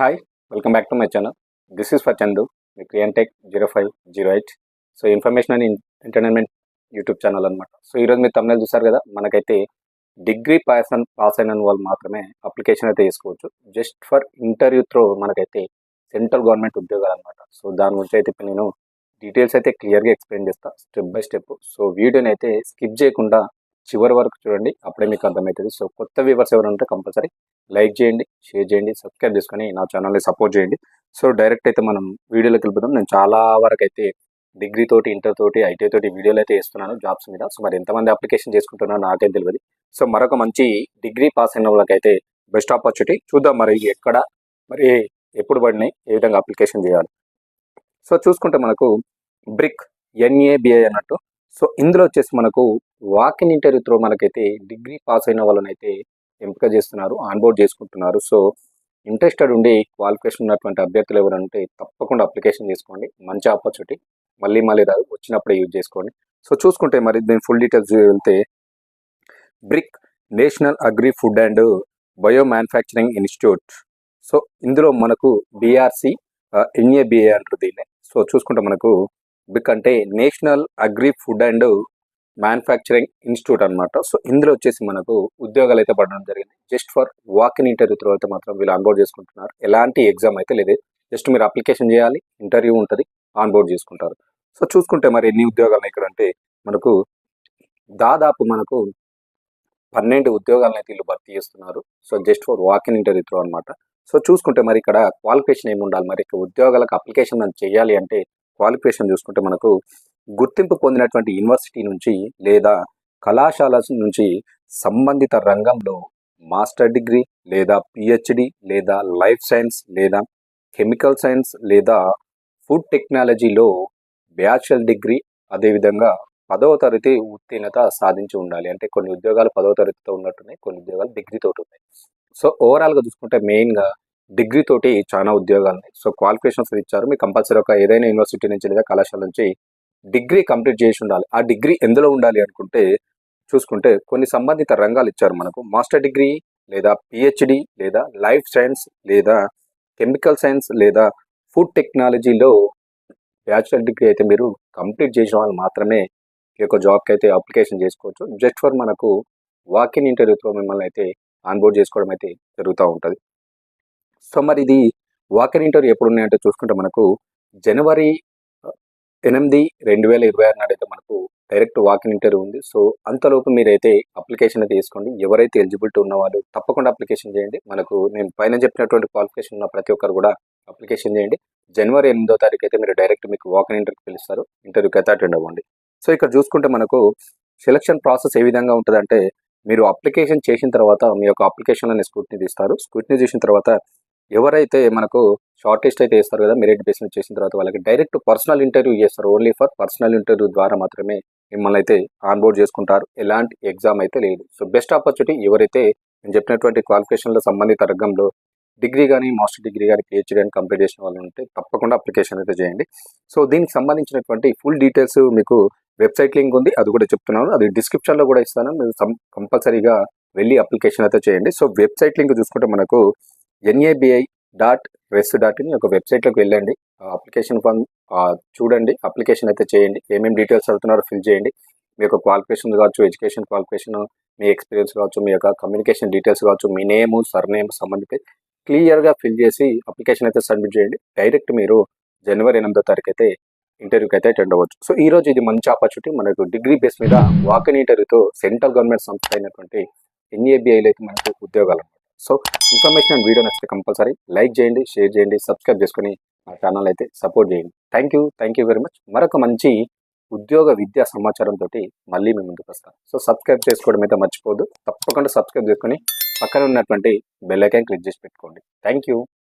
Hi welcome back to my channel this is for Chandu me క్రియంటెక్ zero five zero eight so information and entertainment YouTube channel అనమాట so ఈరోజు మీరు తమిళ చూసారు కదా మనకైతే degree pass అన్ pass అయిన వాళ్ళు మాత్రమే అప్లికేషన్ అయితే తీసుకోవచ్చు. జస్ట్ ఫర్ ఇంటర్వ్యూ త్రో మనకైతే సెంట్రల్ గవర్నమెంట్ ఉద్యోగాలు అనమాట సో దాని గురించి అయితే ఇప్పుడు నేను డీటెయిల్స్ అయితే క్లియర్గా ఎక్స్ప్లెయిన్ చేస్తాను స్టెప్ బై స్టెప్ సో వీడియోని అయితే స్కిప్ చేయకుండా చివరి వరకు చూడండి అప్పుడే మీకు అర్థమవుతుంది. సో కొత్త వ్యూవర్స్ ఎవరు ఉంటే కంపల్సరీ లైక్ చేయండి షేర్ చేయండి సబ్స్క్రైబ్ చేసుకొని నా ఛానల్ని సపోర్ట్ చేయండి. సో డైరెక్ట్ అయితే మనం వీడియోలోకి వెళ్ళిపోతాం నేను చాలా వరకు అయితే డిగ్రీ తోటి ఇంటర్ తోటి ఐటీ తోటి వీడియోలు అయితే వేస్తున్నాను జాబ్స్ మీద. సో మరి ఎంతమంది అప్లికేషన్ చేసుకుంటున్నారో నాకేం తెలియదు సో మరొక మంచి డిగ్రీ పాస్ అయిన వాళ్ళకైతే బెస్ట్ ఆపర్చునిటీ చూద్దాం మరి ఎక్కడ మరి ఎప్పుడు పడినాయి ఏ విధంగా అప్లికేషన్ చేయాలి. సో చూసుకుంటే మనకు బ్రిక్ ఎన్ఏబిఐ అన్నట్టు సో ఇందులో వచ్చేసి మనకు వాక్ ఇన్ ఇంటర్వ్యూ త్రో మనకైతే డిగ్రీ పాస్ అయిన వాళ్ళనైతే ఎంపిక చేస్తున్నారు ఆన్బోర్డ్ చేసుకుంటున్నారు. సో ఇంట్రెస్టెడ్ ఉండి క్వాలిఫికేషన్ ఉన్నటువంటి అభ్యర్థులు ఎవరంటే తప్పకుండా అప్లికేషన్ చేసుకోండి. మంచి ఆపర్చునిటీ. మళ్ళీ మళ్ళీ రాదు వచ్చినప్పుడే యూజ్ చేసుకోండి. సో చూసుకుంటే మరి దీని ఫుల్ డీటెయిల్స్ వెళ్తే BRIC national agri food and bio manufacturing institute. So ఇందులో మనకు బీఆర్సి ఎన్ఏబిఏ అంటారు దీన్ని. సో చూసుకుంటే మనకు ఎందుకంటే national agri food and manufacturing institute అనమాట సో ఇందులో వచ్చేసి మనకు ఉద్యోగాలు అయితే పడడం జరిగింది. Just for walk in interview తర్వాత అయితే మాత్రం వీళ్ళు ఆన్బోర్డ్ చేసుకుంటున్నారు. ఎలాంటి ఎగ్జామ్ అయితే లేదు. జస్ట్ మీరు అప్లికేషన్ చేయాలి ఇంటర్వ్యూ ఉంటుంది ఆన్బోర్డ్ చేసుకుంటారు. సో చూసుకుంటే మరి ఎన్ని ఉద్యోగాలు ఇక్కడ అంటే మనకు దాదాపు మనకు పన్నెండు ఉద్యోగాలను అయితే వీళ్ళు భర్తీ చేస్తున్నారు. So just for walk in interview through అనమాట సో చూసుకుంటే మరి ఇక్కడ క్వాలిఫికేషన్ ఏమి ఉండాలి మరి ఇక్కడ ఉద్యోగాలకు అప్లికేషన్ మనం చేయాలి అంటే క్వాలిఫికేషన్ చూసుకుంటే మనకు గుర్తింపు పొందినటువంటి యూనివర్సిటీ నుంచి లేదా కళాశాల నుంచి సంబంధిత రంగంలో మాస్టర్ డిగ్రీ లేదా పిహెచ్డి లేదా లైఫ్ సైన్స్ లేదా కెమికల్ సైన్స్ లేదా ఫుడ్ టెక్నాలజీలో బ్యాచులర్ డిగ్రీ అదేవిధంగా పదవ తరగతి ఉత్తీర్ణత సాధించి ఉండాలి. అంటే కొన్ని ఉద్యోగాలు పదవ తరగతితో ఉన్నట్టున్నాయి కొన్ని ఉద్యోగాలు డిగ్రీతో ఉన్నాయి. సో ఓవరాల్గా చూసుకుంటే మెయిన్గా డిగ్రీ తోటి చాలా ఉద్యోగాలు ఉన్నాయి. సో క్వాలిఫికేషన్స్ ఇచ్చారు. మీకు కంపల్సరీ ఒక ఏదైనా యూనివర్సిటీ నుంచి లేదా కళాశాల నుంచి డిగ్రీ కంప్లీట్ చేసి ఉండాలి. ఆ డిగ్రీ ఎందులో ఉండాలి అనుకుంటే చూసుకుంటే కొన్ని సంబంధిత రంగాలు ఇచ్చారు మనకు. మాస్టర్ డిగ్రీ లేదా పిహెచ్డి లేదా లైఫ్ సైన్స్ లేదా కెమికల్ సైన్స్ లేదా ఫుడ్ టెక్నాలజీలో బ్యాచులర్ డిగ్రీ అయితే మీరు కంప్లీట్ చేసిన వాళ్ళు మాత్రమే ఈ యొక్క జాబ్కి అయితే అప్లికేషన్ చేసుకోవచ్చు. జస్ట్ ఫర్ మనకు వాకిన్ ఇంటర్వ్యూతో మిమ్మల్ని అయితే ఆన్బోర్డ్ చేసుకోవడం అయితే జరుగుతూ ఉంటుంది. సో మరి ఇది వాకిన్ ఇంటర్వ్యూ ఎప్పుడు ఉన్నాయంటే చూసుకుంటే మనకు జనవరి ఎనిమిది రెండు వేల ఇరవై ఆరు నాడు అయితే మనకు డైరెక్ట్ వాకిన్ ఇంటర్వ్యూ ఉంది. సో అంతలోపు మీరైతే అప్లికేషన్ అయితే తీసుకోండి ఎవరైతే ఎలిజిబిలిటీ ఉన్న వాళ్ళు తప్పకుండా అప్లికేషన్ చేయండి. మనకు నేను పైన చెప్పినటువంటి క్వాలిఫికేషన్ ఉన్న ప్రతి ఒక్కరు కూడా అప్లికేషన్ చేయండి. జనవరి ఎనిమిదో తారీఖు అయితే మీరు డైరెక్ట్ మీకు వాకిన్ ఇంటర్వ్యూ పిలుస్తారు. ఇంటర్వ్యూకి అయితే అటెండ్ అవ్వండి. సో ఇక్కడ చూసుకుంటే మనకు సెలక్షన్ ప్రాసెస్ ఏ విధంగా ఉంటుందంటే మీరు అప్లికేషన్ చేసిన తర్వాత మీ యొక్క అప్లికేషన్లని స్క్రూట్ని తీస్తారు. స్క్రూట్ని చేసిన తర్వాత ఎవరైతే మనకు షార్ట్ లిస్ట్ అయితే వేస్తారు కదా మెరిట్ బేస్ మీద చేసిన తర్వాత వాళ్ళకి డైరెక్ట్ పర్సనల్ ఇంటర్వ్యూ చేస్తారు. ఓన్లీ ఫర్ పర్సనల్ ఇంటర్వ్యూ ద్వారా మాత్రమే మిమ్మల్ని అయితే ఆన్బోర్డ్ చేసుకుంటారు. ఎలాంటి ఎగ్జామ్ అయితే లేదు. సో బెస్ట్ ఆపర్చునిటీ ఎవరైతే నేను చెప్పినటువంటి క్వాలిఫికేషన్లో సంబంధిత రంగంలో డిగ్రీ కానీ మాస్టర్ డిగ్రీ కానీ పిహెచ్డీ కానీ కంప్లీట్ చేసిన వాళ్ళు ఉంటే తప్పకుండా అప్లికేషన్ అయితే చేయండి. సో దీనికి సంబంధించినటువంటి ఫుల్ డీటెయిల్స్ మీకు వెబ్సైట్ లింక్ ఉంది. అది కూడా చెప్తున్నాను. అది డిస్క్రిప్షన్లో కూడా ఇస్తాను. మీరు కంపల్సరీగా వెళ్ళి అప్లికేషన్ అయితే చేయండి. సో వెబ్సైట్ లింక్ చూసుకుంటే మనకు NABI dot res dot in ఒక వెబ్సైట్లోకి వెళ్ళండి. అప్లికేషన్ ఫామ్ చూడండి. అప్లికేషన్ అయితే చేయండి. ఏమేమి డీటెయిల్స్ అడుగుతున్నారో ఫిల్ చేయండి. మీ యొక్క క్వాలిఫికేషన్ కావచ్చు ఎడ్యుకేషన్ క్వాలిఫికేషన్ మీ ఎక్స్పీరియన్స్ కావచ్చు మీ యొక్క కమ్యూనికేషన్ డీటెయిల్స్ కావచ్చు మీ నేమ్ సర్నేమ్ సంబంధిత క్లియర్గా ఫిల్ చేసి అప్లికేషన్ అయితే సబ్మిట్ చేయండి. డైరెక్ట్ మీరు జనవరి ఎనిమిదో తారీఖు అయితే ఇంటర్వ్యూకి అయితే అటెండ్ అవ్వచ్చు. సో ఈ రోజు ఇది మంచి ఆపర్చునిటీ. మనకు డిగ్రీ బేస్ మీద వాకన్ ఇంటర్వ్యూతో సెంట్రల్ గవర్నమెంట్ సంస్థ అయినటువంటి ఎన్ఏబిఐలో అయితే మనకు ఉద్యోగాలు సో ఇన్ఫర్మేషన్ అండ్ వీడియో నచ్చితే కంపల్సరీ లైక్ చేయండి షేర్ చేయండి సబ్స్క్రైబ్ చేసుకుని మా ఛానల్ అయితే సపోర్ట్ చేయండి. Thank you thank you very much మరొక మంచి ఉద్యోగ విద్యా సమాచారం తోటి మళ్ళీ మేము ముందుకు వస్తాం. సో సబ్స్క్రైబ్ చేసుకోవడం అయితే మర్చిపోదు తప్పకుండా సబ్స్క్రైబ్ చేసుకుని పక్కన ఉన్నటువంటి బెల్ ఐకాన్ క్లిక్ చేసి పెట్టుకోండి. Thank you